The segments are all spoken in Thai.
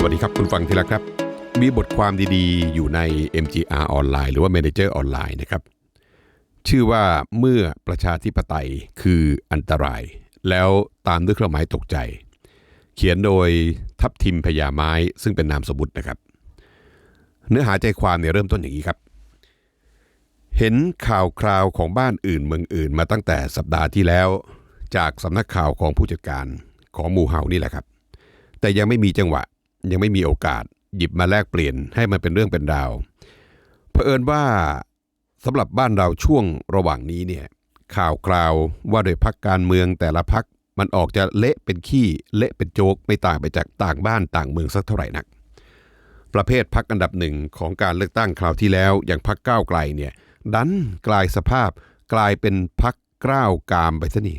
สวัสดีครับ คุณฟังทีละครับ มีบทความดีๆ อยู่ใน MGR ออนไลน์หรือว่า Manager ออนไลน์นะครับ ชื่อว่าเมื่อประชาธิปไตยคืออันตราย แล้วตามด้วยเครื่องหมายตกใจ เขียนโดยทัพทิมพญาไม้ซึ่งเป็นนามสมมุตินะครับ เนื้อหาใจความเนี่ยเริ่มต้นอย่างนี้ครับ เห็นข่าวคราวของบ้านอื่นเมืองอื่นมาตั้งแต่สัปดาห์ที่แล้ว จากสำนักข่าวของผู้จัดการของหมู่เฮานี่แหละครับ แต่ยังไม่มีจังหวะ ยังไม่มีโอกาสหยิบมาแลกเปลี่ยนให้มันเป็นเรื่องเป็นราวเผอิญว่าสำหรับบ้านเราช่วงระหว่างนี้เนี่ยข่าวคราวว่าโดยพักการเมืองแต่ละพักมันออกจะเละเป็นขี้เละเป็นโจกไม่ต่างไปจากต่างบ้านต่างเมืองสักเท่าไหร่นัก ประเภทพักอันดับหนึ่งของการเลือกตั้งคราวที่แล้วอย่างพักก้าวไกลเนี่ยดันกลายสภาพกลายเป็นพักกล้าวกามไปซะนี่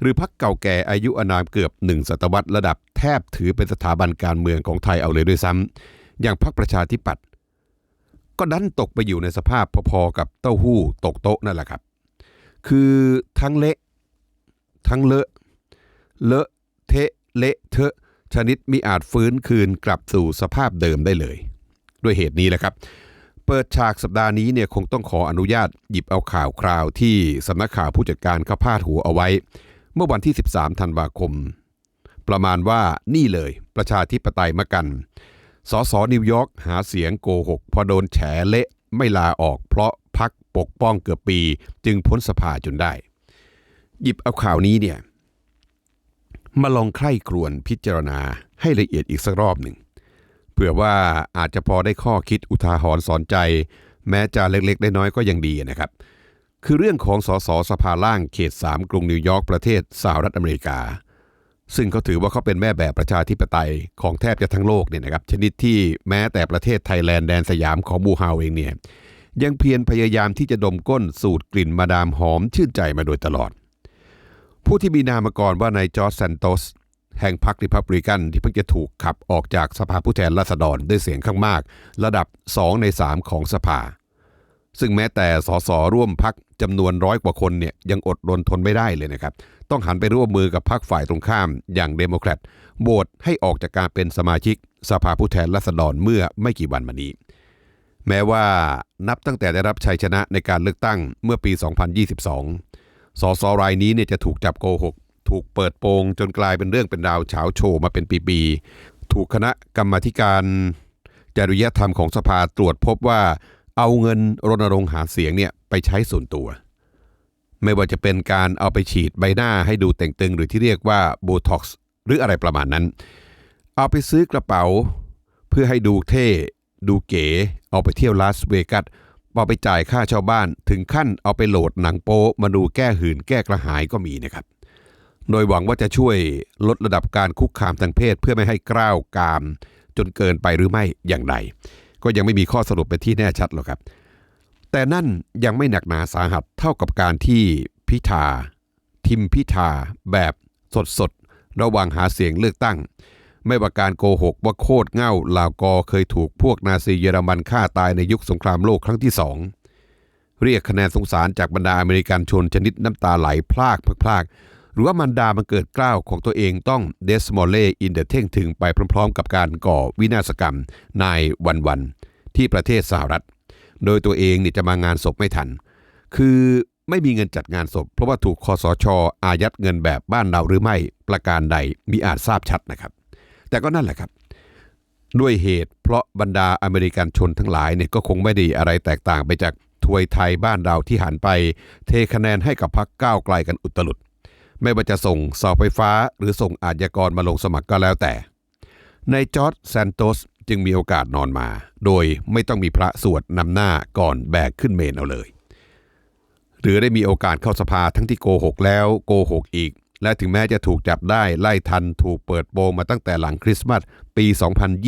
หรือพักเก่าแก่อายุอานามเกือบหนึ่งศตวรรษระดับแทบถือเป็นสถาบันการเมืองของไทยเอาเลยด้วยซ้ำอย่างพักประชาธิปัตย์ก็ดันตกไปอยู่ในสภาพพอๆกับเต้าหู้ตกโต๊ะนั่นแหละครับ คือทั้งเละ ทั้งเลอะ เลอะเทะเละเทอะชนิดมิอาจฟื้นคืนกลับสู่สภาพเดิมได้เลย ด้วยเหตุนี้แหละครับ เปิดฉากสัปดาห์นี้เนี่ยคงต้องขออนุญาตหยิบเอาข่าวคราวที่สำนักข่าวผู้จัดการเขาพาดหัวเอาไว้ เมื่อวันที่ 13 ธันวาคม ประมาณว่านี่เลยประชาธิปไตยมะกัน สสนิวยอร์กหาเสียงโกหก พอโดนแฉเละไม่ลาออกเพราะพักปกป้องเกือบปี จึงพ้นสภาจนได้ หยิบเอาข่าวนี้เนี่ย มาลองใคร่ครวญพิจารณาให้ละเอียดอีกสักรอบหนึ่งเผื่อว่าอาจจะพอได้ข้อคิดอุทาหรณ์สอนใจ แม้จะเล็กๆได้น้อยก็ยังดีนะครับ คือเรื่องของสสสภาล่างเขต 3 กรุงนิวยอร์กประเทศสหรัฐอเมริกา ซึ่งเขาถือว่าเขาเป็นแม่แบบประชาธิปไตยของแทบจะทั้งโลกเนี่ยนะครับชนิดที่แม้แต่ประเทศไทยแลนด์แดนสยามของบูฮาวเองเนี่ยยังเพียรพยายามที่จะดมก้นสูตรกลิ่นมาดามหอมชื่นใจมาโดยตลอด ผู้ที่มีนามกรว่านายจอร์จแซนโตสแห่งพรรคริพับลิกันที่เพิ่งจะถูกขับออกจากสภาผู้แทนราษฎรด้วยเสียงข้างมาก ระดับ 2 ใน 3 ของสภา ซึ่งแม้แต่สสร่วมพักจำนวนร้อยกว่าคนเนี่ยยังอดรนทนไม่ได้เลยนะครับ ต้องหันไปร่วมมือกับพรรคฝ่ายตรงข้ามอย่างเดโมแครตโหวตให้ออกจากการเป็นสมาชิกสภาผู้แทนราษฎรเมื่อไม่กี่วันมานี้ แม้ว่านับตั้งแต่ได้รับชัยชนะในการเลือกตั้งเมื่อปี 2022 สสรายนี้เนี่ยจะถูกจับโกหก ถูกเปิดโปงจนกลายเป็นเรื่องเป็นราวเฉาโชว์มาเป็นปีๆ ถูกคณะกรรมาธิการจริยธรรมของสภาตรวจพบว่า เอาเงินรณรงค์หาเสียงเนี่ยไปใช้ส่วนตัว ไม่ว่าจะเป็นการเอาไปฉีดใบหน้าให้ดูแต่งตึงหรือที่เรียกว่าโบท็อกซ์หรืออะไรประมาณนั้น เอาไปซื้อกระเป๋า เพื่อให้ดูเท่ ดูเก๋ เอาไปเที่ยวลาสเวกัสเอาไปจ่ายค่าช่าบ้านถึงขั้นเอาไปโหลดหนังโป๊มาดูแก้หื่นแก้กระหายก็มีนะครับ โดยหวังว่าจะช่วยลดระดับการคุกคามทางเพศเพื่อไม่ให้กล้าวกาม จนเกินไปหรือไม่อย่างไร ก็ยังไม่มีข้อสรุปเป็นที่แน่ชัดหรอกครับ แต่นั่นยังไม่หนักหนาสาหัสเท่ากับการที่พิธา ทิมพิธา แบบสดๆระหว่างหาเสียงเลือกตั้ง ไม่ว่าการโกหกว่าโคตรเง่าลาวกอเคยถูกพวกนาซีเยอรมันฆ่าตายในยุคสงครามโลกครั้งที่สองเรียกคะแนนสงสารจากบรรดาอเมริกันชนชนิดน้ำตาไหลพลากพลาก หรือว่ามันดามันเกิดกล้าวของตัวเองต้องเดสมอลเล่อินเดเท่งถึงไปพร้อมๆ กับการก่อวินาศกรรมนายวันวันที่ประเทศสหรัฐ โดยตัวเองเนี่ยจะมางานศพไม่ทัน คือไม่มีเงินจัดงานศพ เพราะว่าถูกคอสชอายัดเงินแบบบ้านเราหรือไม่ประการใดมีอาจทราบชัดนะครับ แต่ก็นั่นแหละครับ ด้วยเหตุเพราะบรรดาอเมริกันชนทั้งหลายเนี่ยก็คงไม่ได้อะไรแตกต่างไปจากถวยไทยบ้านเราที่หันไป เทคะแนนให้กับพรรคก้าวไกลกันอุตลุด ไม่ว่าจะส่งเสาไฟฟ้าหรือส่งอาชญากรมาลงสมัครก็แล้วแต่ ในจอร์จแซนโตสจึงมีโอกาสนอนมา โดยไม่ต้องมีพระสวดนำหน้าก่อนแบกขึ้นเมนเอาเลย หรือได้มีโอกาสเข้าสภาทั้งที่โกหกแล้วโกหกอีก และถึงแม้จะถูกจับได้ไล่ทันถูกเปิดโปงมาตั้งแต่หลังคริสต์มาสปี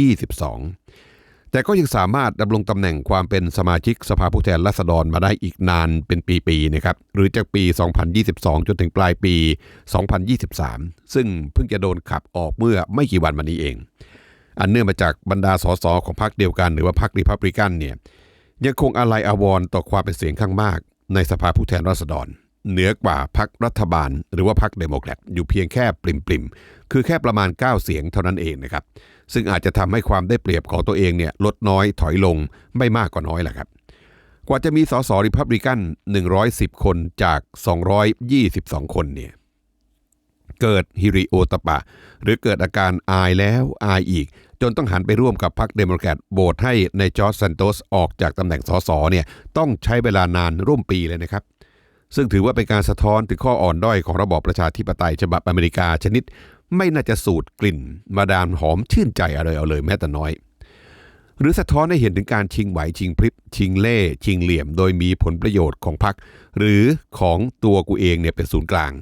2022 แต่ก็ยังสามารถดำรงตำแหน่งความเป็นสมาชิกสภาผู้แทนราษฎรมาได้อีกนานเป็นปีๆนะครับหรือจากปี 2022 จนถึงปลายปี 2023 ซึ่งเพิ่งจะโดนขับออกเมื่อไม่กี่วันมานี้เอง อันเนื่องมาจากบรรดาสสของพรรคเดียวกันหรือว่าพรรครีพับลิกันเนี่ยยังคงอาลัยอาวรณ์ต่อความเป็นเสียงข้างมาก ในสภาผู้แทนราษฎร เหนือกว่าพรรครัฐบาล หรือว่าพรรคเดโมแครตอยู่เพียงแค่ปริมปริมๆคือแค่ประมาณ 9 เสียงเท่านั้นเองนะครับ ซึ่งอาจจะทำให้ความได้เปรียบของตัวเองเนี่ยลดน้อยถอยลงไม่มากก็น้อยแหละครับ กว่าจะมีสสริพับลิกัน 110 คนจาก 222 คนเนี่ยเกิดฮิริโอตปะ หรือเกิดอาการอายแล้วอายอีก จนต้องหันไปร่วมกับพรรคเดโมแครตโบสให้ในจอร์จซันโตสออกจากตำแหน่งสสเนี่ยต้องใช้เวลานานร่วมปีเลยนะครับ ซึ่งถือว่าเป็นการสะท้อนถึงข้ออ่อนด้อยของระบอบประชาธิปไตยฉบับอเมริกาชนิด ไม่น่าจะสูดกลิ่น มาดามหอมชื่นใจอะไรเอาเลยแม้แต่น้อย หรือสะท้อนให้เห็นถึงการชิงไหวชิงพริบ ชิงเล่ชิงเหลี่ยม โดยมีผลประโยชน์ของพรรคหรือของตัวกูเองเนี่ยเป็นศูนย์กลาง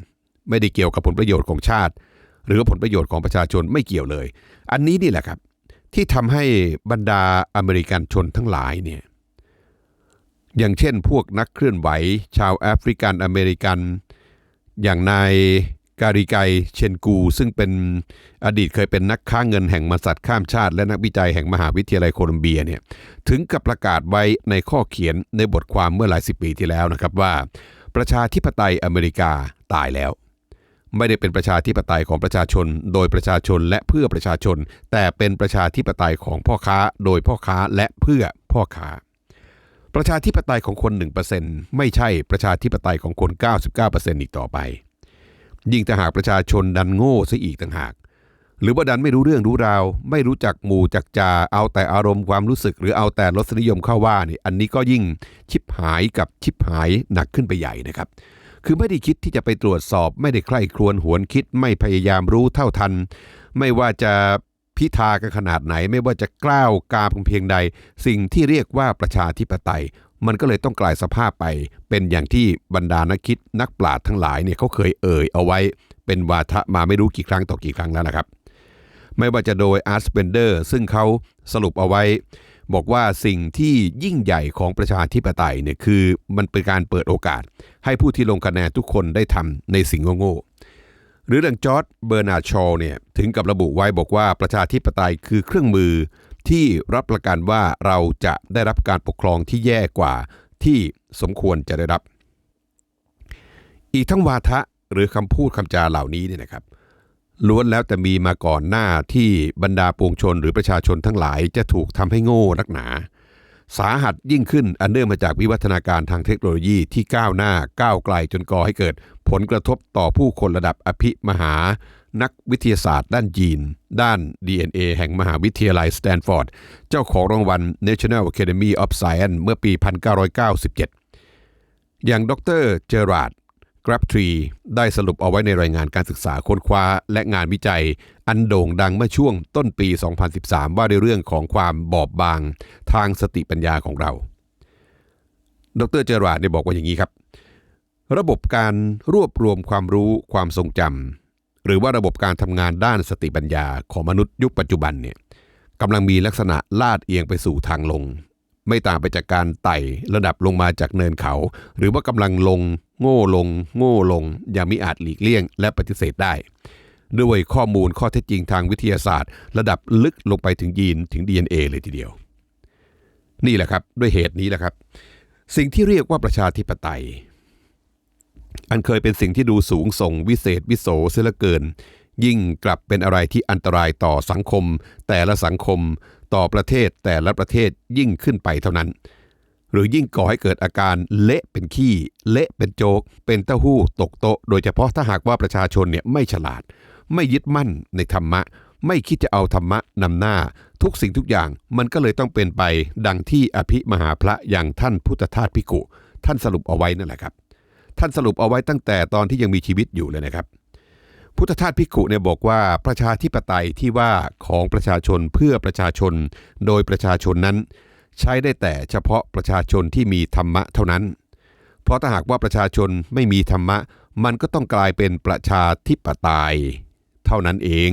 ไม่ได้เกี่ยวกับผลประโยชน์ของชาติ หรือว่าผลประโยชน์ของประชาชนไม่เกี่ยวเลย อันนี้นี่แหละครับ ที่ทำให้บรรดาอเมริกันชนทั้งหลายเนี่ยอย่างเช่นพวกนักเคลื่อนไหว ชาวแอฟริกันอเมริกัน อย่างนาย การิไกเชนกู ซึ่งเป็นอดีตเคยเป็นนักค้าเงินแห่งมสัตข้ามชาติและนักวิจัยแห่งมหาวิทยาลัยโคลัมเบียเนี่ยถึงกับประกาศไว้ในข้อเขียนในบทความเมื่อหลายสิบปีที่แล้วนะครับว่า ประชาธิปไตยอเมริกาตายแล้ว ไม่ได้เป็นประชาธิปไตยของประชาชน โดยประชาชนและเพื่อประชาชน แต่เป็นประชาธิปไตยของพ่อค้า โดยพ่อค้าและเพื่อพ่อค้าประชาธิปไตยของคน 1%ไม่ใช่ประชาธิปไตยของคน 99%อีกต่อไป ยิ่งถ้าหากประชาชนดันโง่ซะอีกต่างหาก หรือว่าดันไม่รู้เรื่องรู้ราว ไม่รู้จักหมู่จักจาเอาแต่อารมณ์ความรู้สึก หรือเอาแต่รสนิยมเข้าว่านี่อันนี้ก็ยิ่งชิบหายกับชิบหายหนักขึ้นไปใหญ่นะครับ คือไม่ได้คิดที่จะไปตรวจสอบ ไม่ได้ใคร่ครวญหวนคิด ไม่พยายามรู้เท่าทัน ไม่ว่าจะพิธากันขนาดไหน ไม่ว่าจะกล้าวกาเพียงใด สิ่งที่เรียกว่าประชาธิปไตย มันก็เลยต้องกลายสภาพไป เป็นอย่างที่บรรดานักคิดนักปราชญ์ทั้งหลายเนี่ยเขาเคยเอ่ยเอาไว้ เป็นวาทะมาไม่รู้กี่ครั้งต่อกี่ครั้งแล้วนะครับ ไม่ว่าจะโดยอาร์สเปนเดอร์ซึ่งเขาสรุปเอาไว้ บอกว่าสิ่งที่ยิ่งใหญ่ของประชาธิปไตยเนี่ยคือมันเป็นการเปิดโอกาส ให้ผู้ที่ลงคะแนนทุกคนได้ทำในสิ่งโง่ๆหรือดังจอร์ดเบอร์นาชอเนี่ยถึงกับระบุไว้บอกว่าประชาธิปไตยคือเครื่องมือ ที่รับประกันว่าเราจะได้รับการปกครองที่แย่กว่าที่สมควรจะได้รับ อีกทั้งวาทะหรือคำพูดคำจาเหล่านี้เนี่ยนะครับล้วนแล้วแต่มีมาก่อนหน้าที่บรรดาปวงชนหรือประชาชนทั้งหลายจะถูกทำให้โง่นักหนา สาหัสยิ่งขึ้นอันเนื่องมาจากวิวัฒนาการทางเทคโนโลยีที่ก้าวหน้าก้าวไกลจนก่อให้เกิด ผลกระทบต่อผู้คนระดับอภิมหา นักวิทยาศาสตร์ ด้านยีน ด้าน DNA แห่งมหาวิทยาลัยสแตนฟอร์ด เจ้าของรางวัล National Academy of Science เมื่อปี 1997 อย่างดรเจอราร์ด กราฟทรีได้สรุปเอาไว้ในรายงานการศึกษาค้นคว้า และงานวิจัย อันโด่งดังเมื่อช่วงต้นปี 2013 ว่าในเรื่องของความบอบบาง ทางสติปัญญาของเรา ดรเจอราร์ดได้บอกว่าอย่างนี้ครับ ระบบการรวบรวมความรู้ความทรงจำหรือว่าระบบการทำงานด้านสติปัญญาของมนุษย์ยุคปัจจุบันเนี่ยกำลังมีลักษณะลาดเอียงไปสู่ทางลง ไม่ต่างไปจากการไต่ระดับลงมาจากเนินเขา หรือว่ากำลังลง โง่ลง โง่ลงอย่างมิอาจหลีกเลี่ยง และปฏิเสธได้ ด้วยข้อมูลข้อเท็จจริงทางวิทยาศาสตร์ ระดับลึกลงไปถึงยีนถึง DNA เลยทีเดียว นี่แหละครับด้วยเหตุนี้แหละครับ สิ่งที่เรียกว่าประชาธิปไตย อันเคยเป็นสิ่งที่ดูสูงส่งวิเศษวิโสเสียเหลือเกินยิ่งกลับเป็นอะไรที่อันตรายต่อสังคม แต่ละสังคม ต่อประเทศแต่ละประเทศยิ่งขึ้นไปเท่านั้น หรือยิ่งก่อให้เกิดอาการเละเป็นขี้ เละเป็นโจก เป็นเต้าหู้ตกโต๊ะ โดยเฉพาะถ้าหากว่าประชาชนเนี่ยไม่ฉลาด ไม่ยึดมั่นในธรรมะ ไม่คิดจะเอาธรรมะนำหน้า ทุกสิ่งทุกอย่างมันก็เลยต้องเป็นไปดังที่อภิมหาพระอย่างท่านพุทธทาสพิกุ ท่านสรุปเอาไว้นั่นแหละครับ ท่านสรุปเอาไว้ตั้งแต่ตอนที่ยังมีชีวิตอยู่เลยนะครับ พุทธทาสพิกุเนี่ยบอกว่าประชาธิปไตยที่ว่าของประชาชนเพื่อประชาชน โดยประชาชนนั้น ใช้ได้แต่เฉพาะประชาชนที่มีธรรมะเท่านั้น เพราะถ้าหากว่าประชาชนไม่มีธรรมะ มันก็ต้องกลายเป็นประชาธิปไตย เท่านั้นเอง